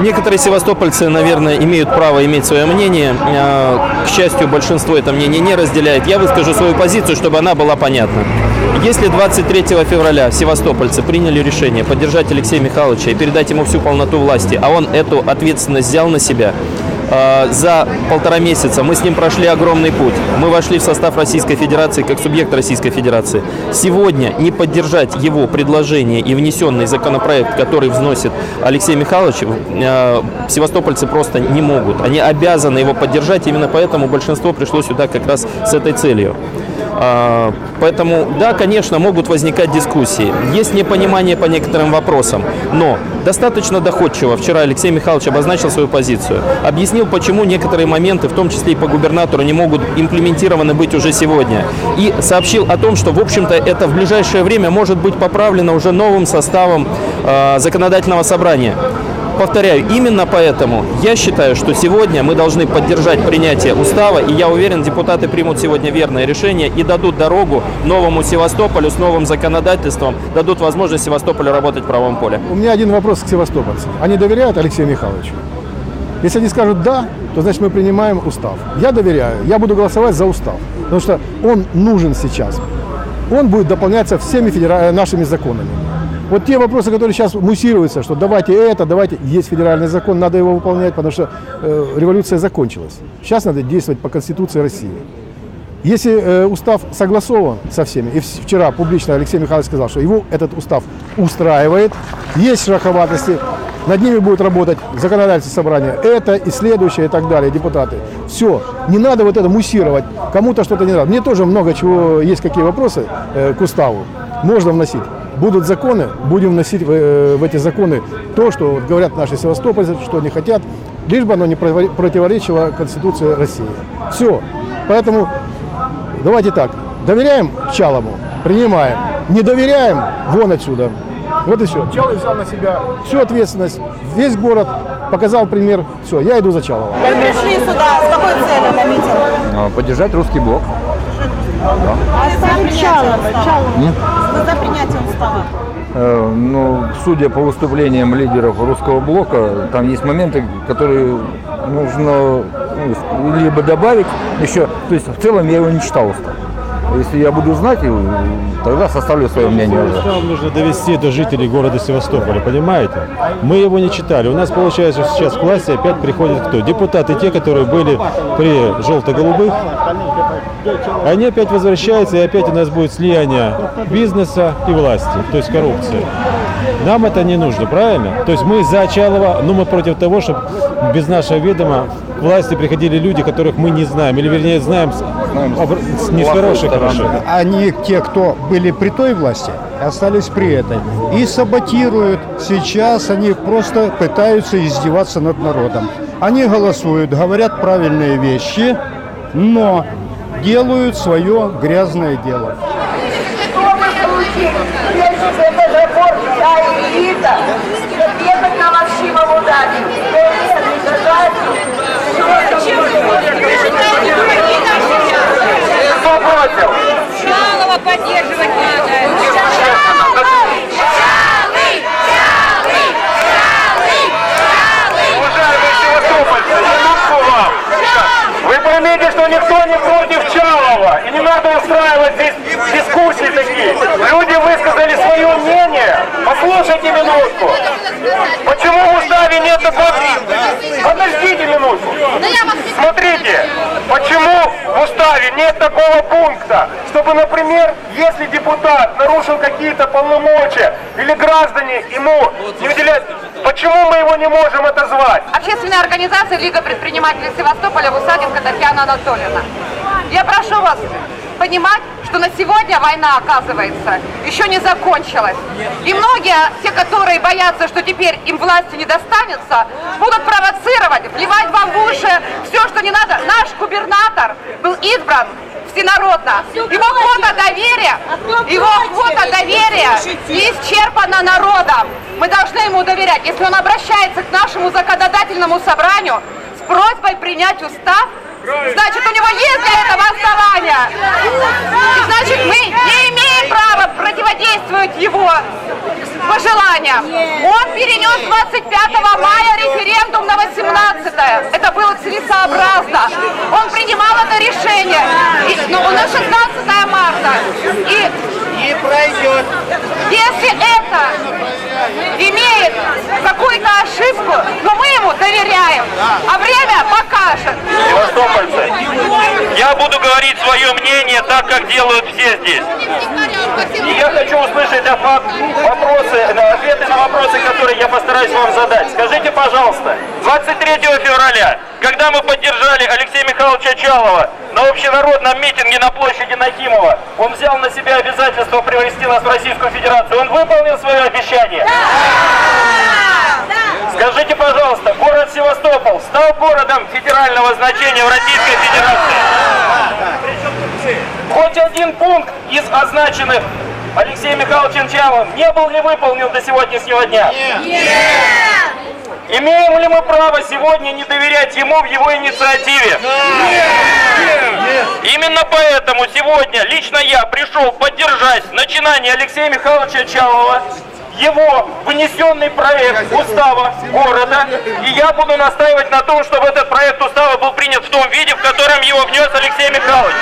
Некоторые севастопольцы, наверное, имеют право иметь свое мнение. К счастью, большинство это мнение не разделяет. Я выскажу свою позицию, чтобы она была понятна. Если 23 февраля севастопольцы приняли решение поддержать Алексея Михайловича и передать ему всю полноту власти, а он эту ответственность взял на себя, за полтора месяца мы с ним прошли огромный путь. Мы вошли в состав Российской Федерации как субъект Российской Федерации. Сегодня не поддержать его предложение и внесенный законопроект, который взносит Алексей Михайлович, севастопольцы просто не могут. Они обязаны его поддержать, именно поэтому большинство пришло сюда как раз с этой целью. Поэтому, да, конечно, могут возникать дискуссии. Есть непонимание по некоторым вопросам, но достаточно доходчиво вчера Алексей Михайлович обозначил свою позицию, объяснил, почему некоторые моменты, в том числе и по губернатору, не могут имплементированы быть уже сегодня. И сообщил о том, что, в общем-то, это в ближайшее время может быть поправлено уже новым составом э, законодательного собрания. Повторяю, именно поэтому я считаю, что сегодня мы должны поддержать принятие устава, и я уверен, депутаты примут сегодня верное решение и дадут дорогу новому Севастополю с новым законодательством, дадут возможность Севастополю работать в правом поле. У меня один вопрос к севастопольцам. Они доверяют Алексею Михайловичу? Если они скажут «да», то значит мы принимаем устав. Я доверяю, я буду голосовать за устав, потому что он нужен сейчас. Он будет дополняться всеми федера... нашими законами. Вот те вопросы, которые сейчас муссируются, что давайте это, давайте, есть федеральный закон, надо его выполнять, потому что э, революция закончилась. Сейчас надо действовать по Конституции России. Если э, устав согласован со всеми, и вчера публично Алексей Михайлович сказал, что его этот устав устраивает, есть шероховатости, над ними будет работать законодательство собрания, это и следующее и так далее, депутаты. Все, не надо вот это муссировать, кому-то что-то не надо. Мне тоже много чего, есть какие вопросы э, к уставу, можно вносить будут законы, будем вносить в, э, в эти законы то, что вот говорят наши севастопольцы, что они хотят, лишь бы оно не противоречило Конституции России. Все. Поэтому давайте так, доверяем Чалому, принимаем, не доверяем, вон отсюда. Вот и все. Чалый взял на себя всю ответственность, весь город, показал пример. Все, я иду за Чалова. Вы пришли сюда с какой целью на митинг? Поддержать русский блок. Да. А Чалова? Чалова. Нет. За принятие устава? Э, ну, судя по выступлениям лидеров русского блока, там есть моменты, которые нужно ну, либо добавить еще. То есть в целом я его не читал устав. Если я буду знать, тогда составлю свое мнение. Устав нужно довести до жителей города Севастополя, понимаете? Мы его не читали. У нас, получается, сейчас к власти опять приходят кто? Депутаты, те, которые были при желто-голубых. Они опять возвращаются, и опять у нас будет слияние бизнеса и власти, то есть коррупция. Нам это не нужно, правильно? То есть мы за Чалова, но мы против того, чтобы без нашего ведома к власти приходили люди, которых мы не знаем, или вернее знаем с, с нехорошей хорошей. Они, те, кто были при той власти, остались при этой. И саботируют. Сейчас они просто пытаются издеваться над народом. Они голосуют, говорят правильные вещи, но делают свое грязное дело. Что мы получили? Если это забор, вся элита, ехать на Максимову дали. Чалова поддерживать надо. Уважаемые севастопольцы, минутку вам. Вы поймите, что никто не против Чалова. И не надо устраивать здесь высказали свое мнение. Послушайте минутку. Почему в уставе нет такой... Подождите минутку. Смотрите, почему в уставе нет такого пункта, чтобы, например, если депутат нарушил какие-то полномочия или граждане ему не уделяют... Почему мы его не можем отозвать? Общественная организация Лига предпринимателей Севастополя Высаденко Татьяна Анатольевна. Я прошу вас понимать, что на сегодня война, оказывается, еще не закончилась. И многие, те, которые боятся, что теперь им власти не достанется, будут провоцировать, вливать вам в уши все, что не надо. Наш губернатор был избран всенародно. Его квота доверия, его квота доверия исчерпана народом. Мы должны ему доверять. Если он обращается к нашему законодательному собранию с просьбой принять устав, Значит, у него есть для этого основания. И значит, мы не имеем права противодействовать его пожеланиям. Он перенес 25 мая референдум целесообразно. Он принимал это решение. И, ну, у нас 16 марта. И Не пройдет. если это имеет какую-то ошибку, но мы ему доверяем. А время покажет. Севастопольцы, я буду говорить свое мнение так, как делают все здесь. И я хочу услышать от вас вопросы, ответы на вопросы, которые я постараюсь вам задать. Скажите, пожалуйста, 23 февраля, когда мы поддержали Алексея Михайловича Чалова на общенародном митинге на площади Нахимова, он взял на себя обязательство привести нас в Российскую Федерацию. Он выполнил свое обещание? Скажите, пожалуйста, город Севастополь стал городом федерального значения в Российской Федерации? Хоть один пункт из означенных. Алексеем Михайловичем Чаловым не был ли выполнен до сегодняшнего дня? Имеем ли мы право сегодня не доверять ему в его инициативе? Именно поэтому сегодня лично я пришел поддержать начинание Алексея Михайловича Чалова, его внесенный проект устава города, и я буду настаивать на том, чтобы этот проект устава был принят в том виде, в котором его внес Алексей Михайлович.